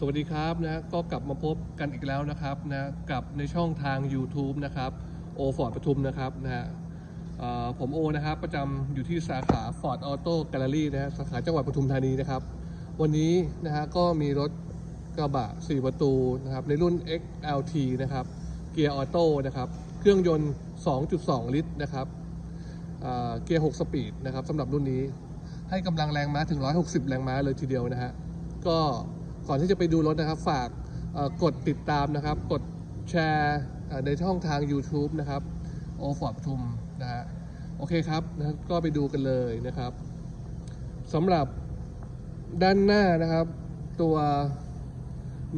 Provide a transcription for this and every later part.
สวัสดีครับนะก็กลับมาพบกันอีกแล้วนะครับนะกับในช่องทาง YouTube นะครับโอฟอร์ดปทุมนะครับนะฮะผมโอนะครับประจำอยู่ที่สาขา Ford Auto Gallery นะฮะสาขาจังหวัดปทุมธานีนะครับ วันนี้นะฮะก็มีรถกระบะ 4 ประตูนะครับในรุ่น XLT นะครับเกียร์ออโต้นะครับเครื่องยนต์ 2.2 ลิตรนะครับเอ่อเกียร์ 6 สปีดนะครับสำหรับรุ่นนี้ให้กำลังแรงม้าถึง 160 แรงม้าเลยทีเดียวนะฮะก็ ก่อนที่จะไปดูรถนะครับฝากกดติดตามนะครับ กดแชร์ในช่องทาง YouTube นะครับโอฟอร์ดทุมนะฮะโอเคครับนะก็ไปดูกันเลยนะครับสำหรับด้านหน้านะครับ ตัว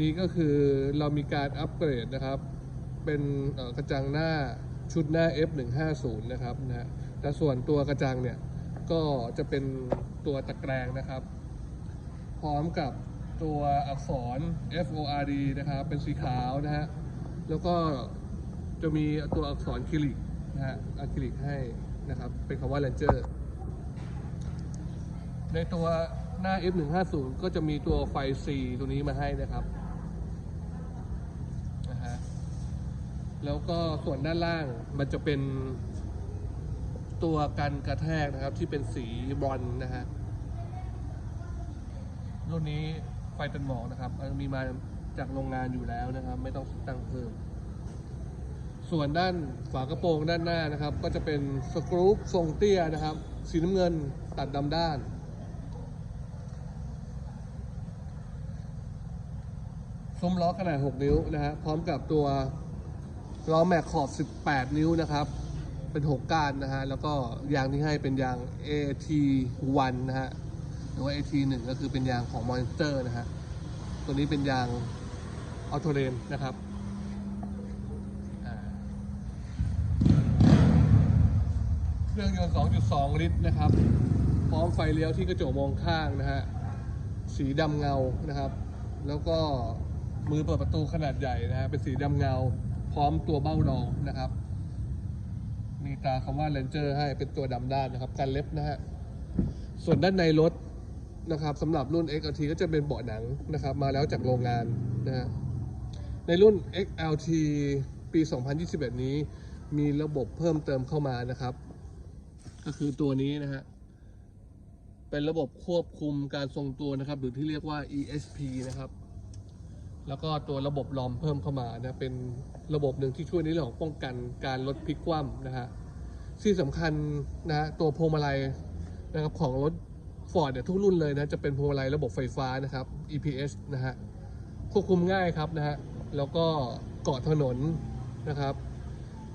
นี้ก็คือเรามีการอัปเกรดนะครับ เป็นกระจังหน้าชุดหน้า F150 นะครับนะฮะแต่ส่วนตัวกระจังเนี่ย ก็จะเป็นตัวตะแกรงนะครับ พร้อมกับ ตัวอักษร FORD นะครับ เป็นสีขาวนะฮะ แล้วก็จะมีตัวอักษรคิลิกนะฮะอะคริลิกให้นะครับ เป็นคำว่า Ranger ในตัวหน้า F150 ก็จะมีตัวไฟ C ตัวนี้มาให้นะครับนะฮะ แล้วก็ส่วนด้านล่างมันจะเป็นตัวกันกระแทกนะครับที่เป็นสีบรอนนะฮะรุ่นนี้ ฟเป็นหมอกนะครับมีมาจากโรงงานอยู่แล้วนะครับ ไม่ต้องตั้งเพิ่ม ส่วนด้านฝากระโปรงด้านหน้านะครับ ก็จะเป็นสกรูปทรงเตี้ยนะครับ สีน้ำเงินตัดดำด้านซุ้มล้อขนาด 6 นิ้วนะฮะพร้อมกับตัวล้อแม็กขอบ 18 นิ้วนะครับ เป็น 6 ก้านนะฮะ แล้วก็ยางที่ให้เป็นยาง AT1 นะฮะ หรือว่า AT1 ก็คือเป็นยางของ Monster นะฮะ ตัวนี้เป็นยางออโตเรนนะครับเครื่องยนต์ 2.2 ลิตรนะครับ พร้อมไฟเลี้ยวที่กระจกมองข้างนะฮะ สีดำเงานะครับ แล้วก็มือเปิดประตูขนาดใหญ่นะฮะ เป็นสีดำเงา พร้อมตัวเบ้ารองนะครับ มีตาคำว่า Ranger ให้เป็นตัวดำด้านนะครับ กันเล็บนะฮะ ส่วนด้านในรถ นะครับสำหรับรุ่น XLT ก็จะเป็นเบาะหนังนะครับ มาแล้วจากโรงงานนะฮะในรุ่น XLT ปี 2021 นี้มีระบบเพิ่มเติมเข้ามานะครับ ก็คือตัวนี้นะฮะเป็นระบบควบคุมการทรงตัวนะครับ หรือที่เรียกว่า ESP นะครับ แล้วก็ตัวระบบลอมเพิ่มเข้ามานะเป็นระบบหนึ่งที่ช่วยในเรื่องของป้องกันการลดพลิกคว่ำนะฮะที่สำคัญนะฮะตัวพวงมาลัยนะครับของรถ Ford เนี่ยทุกรุ่นเลยนะจะเป็นพวงมาลัยระบบไฟฟ้านะครับ EPS นะฮะควบคุมง่ายครับนะฮะแล้วก็เกาะถนนนะครับ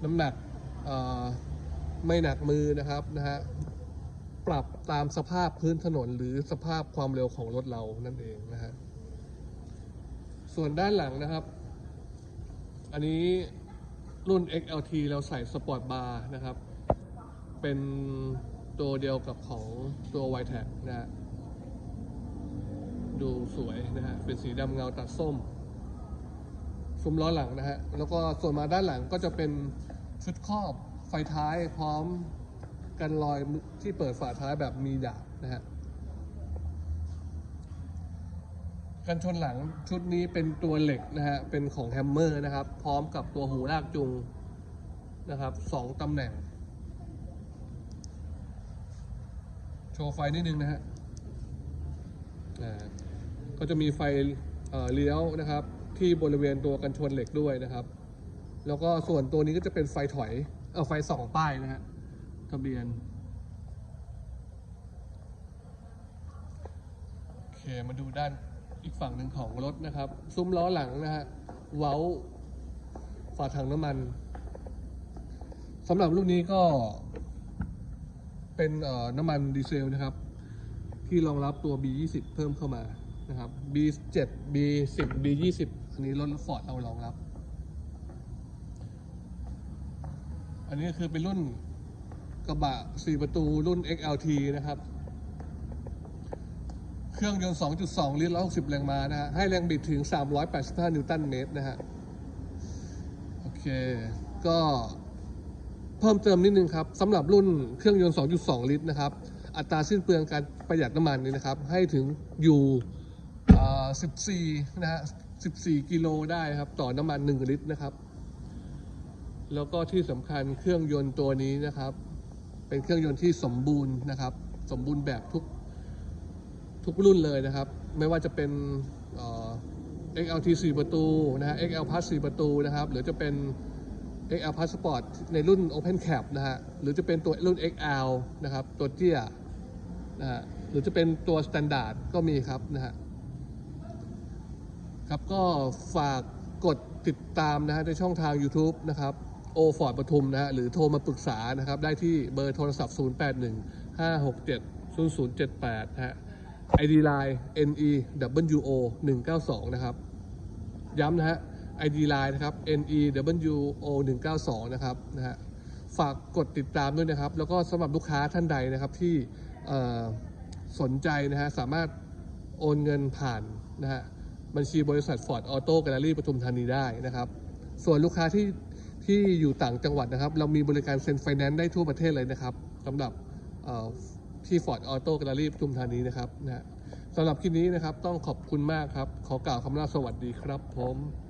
น้ำหนักไม่หนักมือนะครับนะฮะปรับตามสภาพพื้นถนนหรือสภาพความเร็วของรถเรานั่นเองนะฮะส่วนด้านหลังนะครับ อันนี้รุ่น XLT เราใส่สปอร์ตบาร์นะครับ เป็น ตัวเดียวกับของตัว y t e c นะฮะดูสวยนะฮะเป็นสีดำเงาตัดส้มซุ้มล้อหลังนะฮะแล้วก็ส่วนมาด้านหลังก็จะเป็นชุดครอบไฟท้ายพร้อมกันรอยที่เปิดฝาท้ายแบบมีดาบนะฮะกันชนหลังชุดนี้เป็นตัวเหล็กนะฮะเป็นของแฮมเมอร์นะครับ พร้อมกับตัวหูลากจูงนะครับสองตำแหน่ง โชว์ไฟนิดนึงนะฮะอ่าก็จะมีไฟเอ่อเลี้ยวนะครับ ที่บริเวณตัวกันชนเหล็กด้วยนะครับ แล้วก็ส่วนตัวนี้ก็จะเป็นไฟถอยเออไฟส่องป้ายนะฮะทะเบียนโอเคมาดูด้านอีกฝั่งหนึ่งของรถนะครับ ซุ้มล้อหลังนะฮะเว้าฝาถังน้ำมันสำหรับรุ่นนี้ก็ เป็นน้ำมันดีเซลนะครับ ที่รองรับตัว B20 เพิ่มเข้ามานะครับ B7 B10 B20 อันนี้รถฟอร์ดเอารองรับ อันนี้คือเป็นรุ่นกระบะ 4 ประตูรุ่น XLT นะครับ เครื่องยนต์ 2.2 ลิตร 160 แรงม้านะฮะ ให้แรงบิดถึง 385 นิวตันเมตรนะฮะ โอเค ก็ เพิ่มเติมนิดนึงครับสำหรับรุ่นเครื่องยนต์ 2.2 ลิตรนะครับ อัตราสิ้นเปลืองการประหยัดน้ำมันนี่นะครับ ให้ถึงอยู่อ่า14 นะฮะ 14 กิโลได้ครับ ต่อน้ำมัน 1 ลิตรนะครับ แล้วก็ที่สำคัญเครื่องยนต์ตัวนี้นะครับ เป็นเครื่องยนต์ที่สมบูรณ์นะครับ สมบูรณ์แบบทุกทุกรุ่นเลยนะครับ ไม่ว่าจะเป็นเอ่อ XLT 4 ประตูนะฮะ XL Plus 4 ประตูนะครับ หรือจะเป็น XL Plus Sport ในรุ่น Open Cap นะฮะ หรือจะเป็นตัวรุ่น XL นะครับ ตัวเตี้ยนะฮะ หรือจะเป็นตัว Standard ก็มีครับนะฮะ ครับก็ฝากกดติดตามนะฮะในช่องทาง YouTube นะครับโอฟอร์ดปทุมนะฮะ หรือโทรมาปรึกษานะครับ ได้ที่เบอร์โทรศัพท์ 081 567 0078 นะฮะ ID Line NEWO 192 นะครับ ย้ำนะฮะ ID Line นะครับ NEWO 192 นะครับนะฮะฝากกดติดตามด้วยนะครับ แล้วก็สำหรับลูกค้าท่านใดนะครับที่สนใจนะฮะสามารถโอนเงินผ่านนะฮะบัญชีบริษัท Ford Auto Gallery ปทุมธานีได้นะครับ ส่วนลูกค้าที่ที่อยู่ต่างจังหวัดนะครับ เรามีบริการเซ็นไฟแนนซ์ได้ทั่วประเทศเลยนะครับสำหรับเอ่อที่ Ford Auto Gallery ปทุมธานีนะครับนะฮะสำหรับคลิปนี้นะครับต้องขอบคุณมากครับ ขอกล่าวคำว่าสวัสดีครับผม